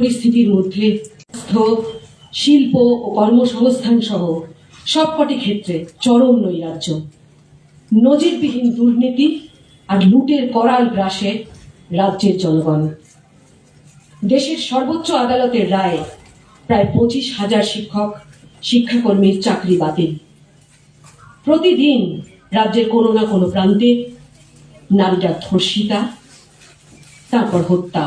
পরিস্থিতির মধ্যে শিল্প ও কর্মসংস্থান সহ সবকটি ক্ষেত্রে চরম নৈরাজ্য। নজিরবিহীন দুর্নীতি আর লুটের করাল গ্রাসে রাজ্যের জনগণ। দেশের সর্বোচ্চ আদালতের রায়ে প্রায় পঁচিশ হাজার শিক্ষক, শিক্ষাকর্মীর চাকরি বাতিল। প্রতিদিন রাজ্যের কোনো না কোনো প্রান্তে নারীরা ধর্ষিতা, তারপর হত্যা।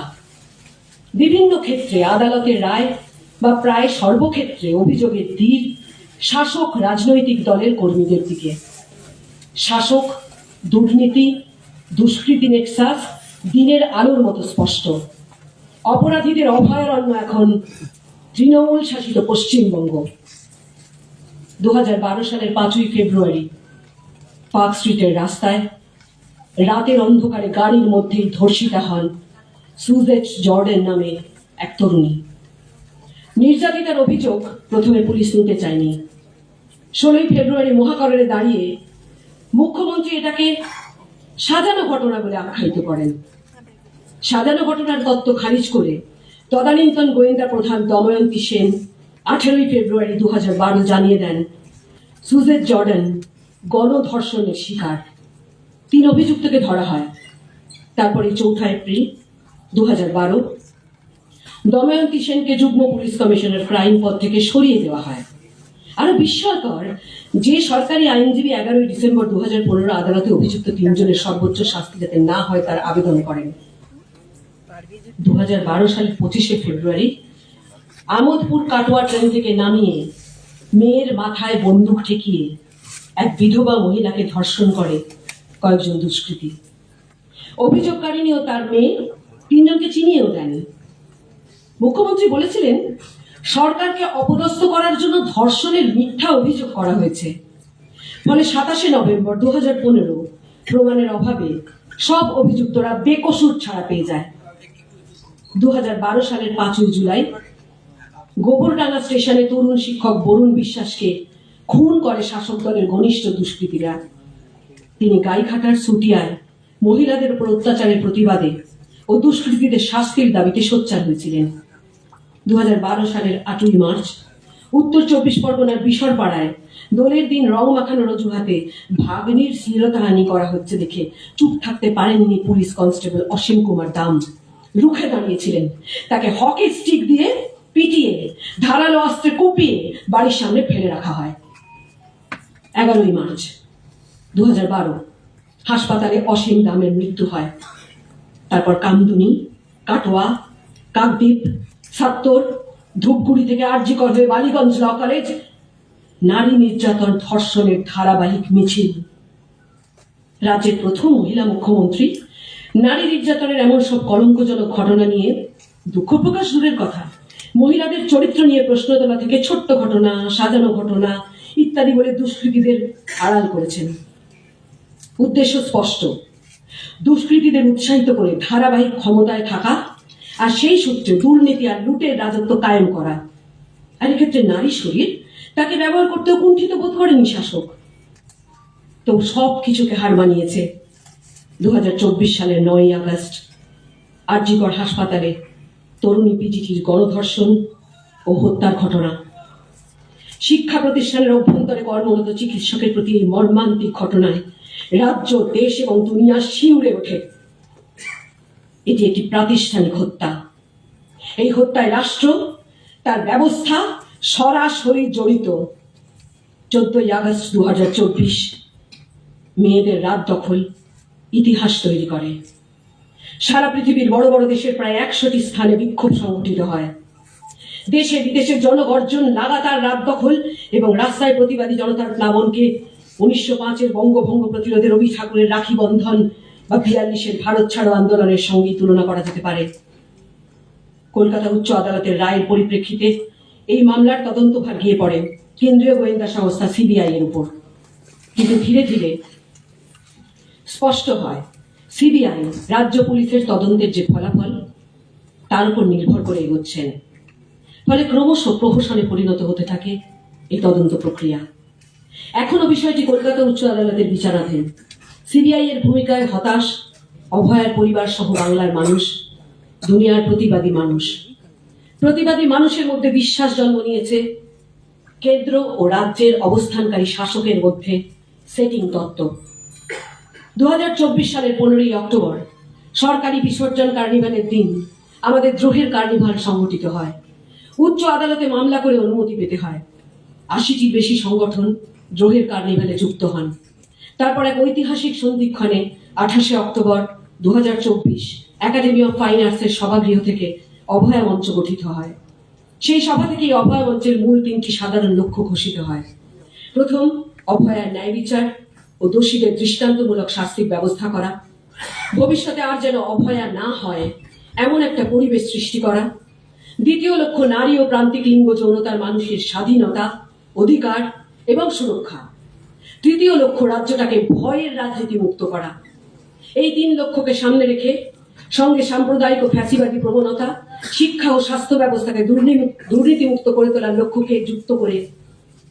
বিভিন্ন ক্ষেত্রে আদালতের রায় বা প্রায় সর্বক্ষেত্রে অভিযোগের তীর শাসক রাজনৈতিক দলের কর্মীদের দিকে। শাসক, দুর্নীতি, দুষ্কৃতি নেক্সাস দিনের আলোর মতো স্পষ্ট। অপরাধীদের অভয়ারণ্য এখন তৃণমূল শাসিত পশ্চিমবঙ্গ। দু হাজার বারো সালের পাঁচই ফেব্রুয়ারি, পার্ক স্ট্রিটের রাস্তায় রাতের অন্ধকারে গাড়ির মধ্যেই ধর্ষিতা হন সুজেট জর্ডেন নামে এক তরুণী। নির্যাতিতার অভিযোগ প্রথমে পুলিশ নিতে চায়নি। ষোলোই ফেব্রুয়ারি মহাকরণে দাঁড়িয়ে মুখ্যমন্ত্রী এটাকে সাজানো ঘটনা বলে আখ্যায়িত করেন। সাজানো ঘটনার তত্ত্ব খারিজ করে তদানীন্তন গোয়েন্দা প্রধান দময়ন্তী সেন আঠেরোই ফেব্রুয়ারি দু জানিয়ে দেন সুজেট জর্ডান গণধর্ষণের শিকার। তিন অভিযুক্তকে ধরা হয়। তারপরে চৌঠা এপ্রিল দু বারো। দময়ন্তী সেনকে যুগ্ম পুলিশ কমিশনার ক্রাইম পদ থেকে সরিয়ে দেওয়া হয়। আরও বিস্ময়কর, যে সরকারি আইনজীবী এগারোই ডিসেম্বর দু হাজার পনেরো আদালতে অভিযুক্ত তিনজনের সর্বোচ্চ শাস্তি যাতে না হয়, তার আবেদন করেন। দু হাজার বারো সালের পঁচিশে ফেব্রুয়ারি, আমোদপুর কাটোয়া ট্রেন থেকে নামিয়ে মেয়ের মাথায় বন্দুক ঠেকিয়ে এক বিধবা মহিলাকে ধর্ষণ করে কয়েকজন দুষ্কৃতী। অভিযোগকারিনী ও তার মেয়ে তিনজনকে চিনিয়েও দেন মুখ্যমন্ত্রী বলেছিলেন, সরকারকে অপদস্থ করার জন্য ধর্ষণের মিথ্যা অভিযোগ করা হয়েছে। ফলে সাতাশে নভেম্বর দু হাজার পনেরো প্রমাণের অভাবে সব অভিযুক্তরা বেকসুর ছাড়া পেয়ে যায়। দু সালের পাঁচই জুলাই গোবরডাঙ্গা স্টেশনে তরুণ শিক্ষক বরুণ বিশ্বাসকে খুন করে শাসক দলের ঘনিষ্ঠ দুষ্কৃতীরা। তিনি গাইঘাটার সুটিয়ায় মহিলাদের উপর অত্যাচারের প্রতিবাদে ও দুষ্কৃতীদের শাস্তির দাবিতে সোচ্চার হয়েছিলেন। দু হাজার বারো সালের আটই মার্চ, উত্তর চব্বিশ পরগনার বিশরপাড়ায় দোলের দিন রং মাখানোর অজুহাতে ভাগ্নির শ্লীলতাহানি করা হচ্ছে দেখে চুপ থাকতে পারেননি পুলিশ কনস্টেবল অসীম কুমার দাম। রুখে দাঁড়িয়েছিলেন। তাকে হকি স্টিক দিয়ে পিটিয়ে, ধারালো অস্ত্রে কুপিয়ে বাড়ির সামনে ফেলে রাখা হয়। এগারোই মার্চ দু হাজার বারো, হাসপাতালে অসীম দামের মৃত্যু হয়। তারপর কামদুনি, কাটোয়া, কাকদ্বীপ, সাত্তর, ধূপগুড়ি থেকে আরজিকর হয়ে বালিগঞ্জ ল কলেজ। নারী নির্যাতন ধর্ষণের ধারাবাহিক মিছিল। রাজ্যের প্রথম মহিলা মুখ্যমন্ত্রী। নারী নির্যাতনের এমন সব কলঙ্কজনক ঘটনা নিয়ে দুঃখ প্রকাশ দূরের কথা। মহিলাদের চরিত্র নিয়ে প্রশ্ন তোলা থেকে ছোট্ট ঘটনা, সাজানো ঘটনা ইত্যাদি বলে দুষ্কৃতীদের আড়াল করেছেন। উদ্দেশ্য স্পষ্ট। দুষ্কৃতীদের উৎসাহিত করে ধারাবাহিক ক্ষমতায় থাকা আর সেই সূত্রে দুর্নীতি আর লুটের রাজত্ব কায়েম করা। আর এক্ষেত্রে নারী শরীর তাকে ব্যবহার করতেও কুণ্ঠিত বোধ করেনি শাসক। তো সব কিছুকে হার মানিয়েছে দু হাজার চব্বিশ সালের নয়ই আগস্ট। আরজিকর হাসপাতালে তরুণী পিজিটির গণধর্ষণ ও হত্যার ঘটনা। শিক্ষা প্রতিষ্ঠানের অভ্যন্তরে কর্মরত চিকিৎসকের প্রতি এই মর্মান্তিক ঘটনায় রাজ্য, দেশ এবং দুনিয়া শিউরে ওঠে। এটি একটি প্রাতিষ্ঠানিক হত্যা। এই হত্যায় রাষ্ট্র, তার ব্যবস্থা সরাসরি জড়িত। চোদ্দই আগস্ট দু হাজার চব্বিশ, মেয়েদের রাত দখল ইতিহাস তৈরি করে। সারা পৃথিবীর বড় বড় দেশের প্রায় একশোটি স্থানে বিক্ষোভ সংগঠিত হয়। দেশে বিদেশের জনগর্জন, লাগাতার রাত দখল এবং রাস্তায় প্রতিবাদী জনতার প্লাবনকে উনিশশো পাঁচের বঙ্গভঙ্গ প্রতিরোধে রবি ঠাকুরের রাখি বন্ধন বা বিয়াল্লিশের ভারত ছাড়ো আন্দোলনের সঙ্গে তুলনা করা যেতে পারে। কলকাতা উচ্চ আদালতের রায়ের পরিপ্রেক্ষিতে এই মামলার তদন্তভার গিয়ে পড়ে কেন্দ্রীয় গোয়েন্দা সংস্থা সিবিআই এর উপর। কিন্তু ধীরে ধীরে স্পষ্ট হয়, সিবিআই রাজ্য পুলিশের তদন্তের যে ফলাফল, তার উপর নির্ভর করে এগোচ্ছেন। ফলে ক্রমশ প্রহসনে পরিণত হতে থাকে এই তদন্ত প্রক্রিয়া। এখনও বিষয়টি কলকাতা উচ্চ আদালতের বিচারাধীন। সিবিআই এর ভূমিকায় হতাশ, অভয়ার পরিবার সহ বাংলার মানুষ, দুনিয়ার প্রতিবাদী মানুষ। প্রতিবাদী মানুষের মধ্যে বিশ্বাস জন্ম নিয়েছে। কেন্দ্র ও রাজ্যের অবস্থানকারী শাসকের মধ্যে সেটিং তত্ত্ব। দু হাজার চব্বিশ সালের পনেরোই অক্টোবর, সরকারি বিসর্জন কার্নিভালের দিন আমাদের দ্রোহের কার্নিভাল সংগঠিত হয়। উচ্চ আদালতে মামলা করে অনুমতি পেতে হয়। আশিটির বেশি সংগঠন দ্রোহের কার্নিভালে যুক্ত হন। তারপর এক ঐতিহাসিক সন্ধিক্ষণে আঠাশে অক্টোবর দু হাজার চব্বিশ একাডেমি অফ ফাইন আর্টসের সভাগৃহ থেকে অভয়া মঞ্চ গঠিত হয়। সেই সভা থেকেই অভয়া মঞ্চের মূল তিনটি সাধারণ লক্ষ্য ঘোষিত হয়। প্রথম, অভয়ার ন্যায় বিচার ও দোষীদের দৃষ্টান্তমূলক শাস্তির ব্যবস্থা করা। ভবিষ্যতে আর যেন অভয়া না হয়, এমন একটা পরিবেশ সৃষ্টি করা। দ্বিতীয় লক্ষ্য, নারী ও প্রান্তিক লিঙ্গ যৌনতার মানুষের স্বাধীনতা, অধিকার এবং সুরক্ষা। তৃতীয় লক্ষ্য, রাজ্যটাকে ভয়ের রাজনীতি মুক্ত করা। এই তিন লক্ষ্যকে সামনে রেখে সঙ্গে সাম্প্রদায়িক ও ফ্যাসিবাদী প্রবণতা, শিক্ষা ও স্বাস্থ্য ব্যবস্থাকে দুর্নীতি- দুর্নীতিমুক্ত করে তোলার লক্ষ্যকে যুক্ত করে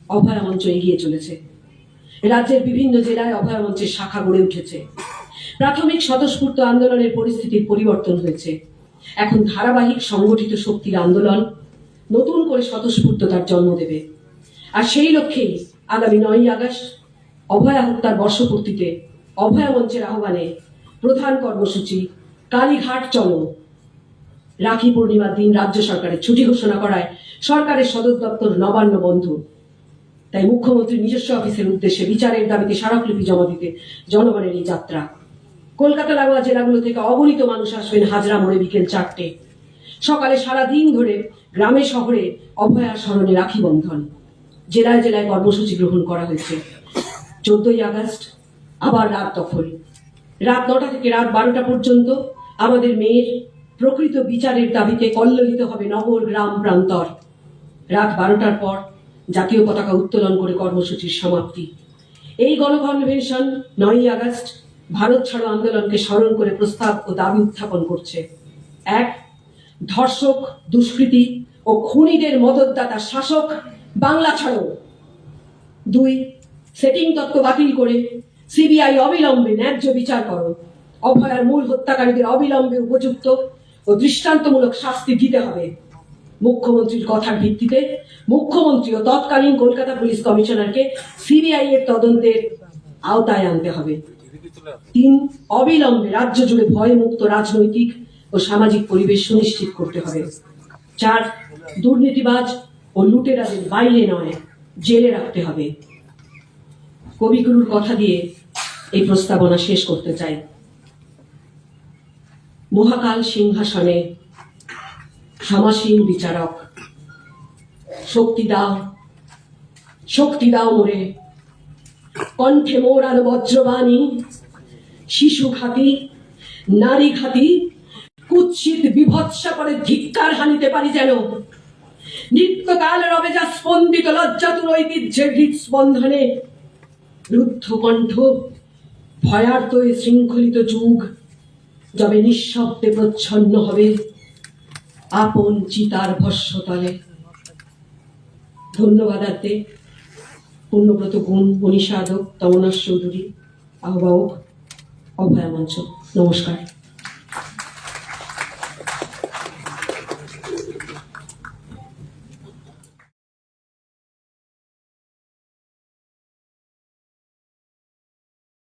অভয়া মঞ্চ এগিয়ে চলেছে। রাজ্যের বিভিন্ন জেলায় অভয়া মঞ্চের শাখা গড়ে উঠেছে। প্রাথমিক স্বতঃস্ফূর্ত আন্দোলনের পরিস্থিতির পরিবর্তন হয়েছে। এখন ধারাবাহিক সংগঠিত শক্তির আন্দোলন নতুন করে স্বতঃস্ফূর্ততার জন্ম দেবে। আর সেই লক্ষ্যেই আগামী নয়ই আগস্ট অভয়া হত্যার বর্ষপূর্তিতে অভয়া মঞ্চের আহ্বানে প্রধান কর্মসূচি, কালীঘাট চলো রাখি পূর্ণিমার দিন রাজ্য সরকারের ছুটি ঘোষণা করায় সরকারের সদর দপ্তর নবান্ন বন্ধু। তাই মুখ্যমন্ত্রী নিজস্ব অফিসের উদ্দেশ্যে বিচারের দাবিতে স্মারকলিপি জমা দিতে জনগণের এই যাত্রা। কলকাতা লাগোয়া জেলাগুলো থেকে অগণিত মানুষ আসবেন হাজরা মোড়ে বিকেল চারটে। সকালে সারা দিন ধরে গ্রামে শহরে অভয়ার স্মরণে রাখি বন্ধন। জেলায় জেলায় কর্মসূচি গ্রহণ করা হয়েছে। চোদ্দই আগস্ট, আবার রাত দখল রাত নটা থেকে রাত বারোটা পর্যন্ত আমাদের মেয়ের প্রকৃত বিচারের দাবিতে কল্লোলিত হবে নগর, গ্রাম, প্রান্তর। রাত বারোটার পর জাতীয় পতাকা উত্তোলন করে কর্মসূচির সমাপ্তি। এই গণকনভেনশন নয়ই আগস্ট ভারত ছাড়ো আন্দোলনকে স্মরণ করে প্রস্তাব ও দাবি উত্থাপন করছে। এক, ধর্ষক, দুষ্কৃতী ও খুনিদের মদতদাতা শাসক বাংলা ছাড়ো। দুই সেটিং তত্ত্ব বাতিল করে সিবিআই অবিলম্বে ন্যায্য বিচার করো। অভয়ার মূল হত্যাকারীদের অবিলম্বে উপযুক্ত ও দৃষ্টান্তমূলক শাস্তি দিতে হবে। মুখ্যমন্ত্রীর কথার ভিত্তিতে মুখ্যমন্ত্রী ও তৎকালীন কলকাতা পুলিশ কমিশনারকে সিবিআই এর তদন্তের আওতায় আনতে হবে। তিন, অবিলম্বে রাজ্য জুড়ে ভয়মুক্ত রাজনৈতিক ও সামাজিক পরিবেশ সুনিশ্চিত করতে হবে। চার, দুর্নীতিবাজ ও লুটেরাদের বাইরে নয়, জেলে রাখতে হবে। কবিগুরুর কথা দিয়ে এই প্রস্তাবনা শেষ করতে চাই। মহাকাল সিংহাসনে সমাসীন বিচারক, শক্তি দাও শক্তি দাও মোরে কণ্ঠে মোর মোরাল বজ্রবাণী, শিশু ঘাতি, নারী ঘাতি, কুৎসিত বিভৎসা করে ধিক্কার হানিতে পারি যেন। নিত্যকাল রবে যা স্পন্দিত লজ্জাতুর ঐতিহ্যের হৃদস্পন্দনে রুদ্ধ কণ্ঠ, ভয়ার্ত এ শৃঙ্খলিত যুগ যবে নিঃশব্দে প্রচ্ছন্ন হবে আপন চিতার ভস্যতলে ধন্যবাদার্থে পূর্ণব্রত গুণ আদক তমনাশ চৌধুরী, আহ্বায়ক অভয়া মঞ্চ নমস্কার।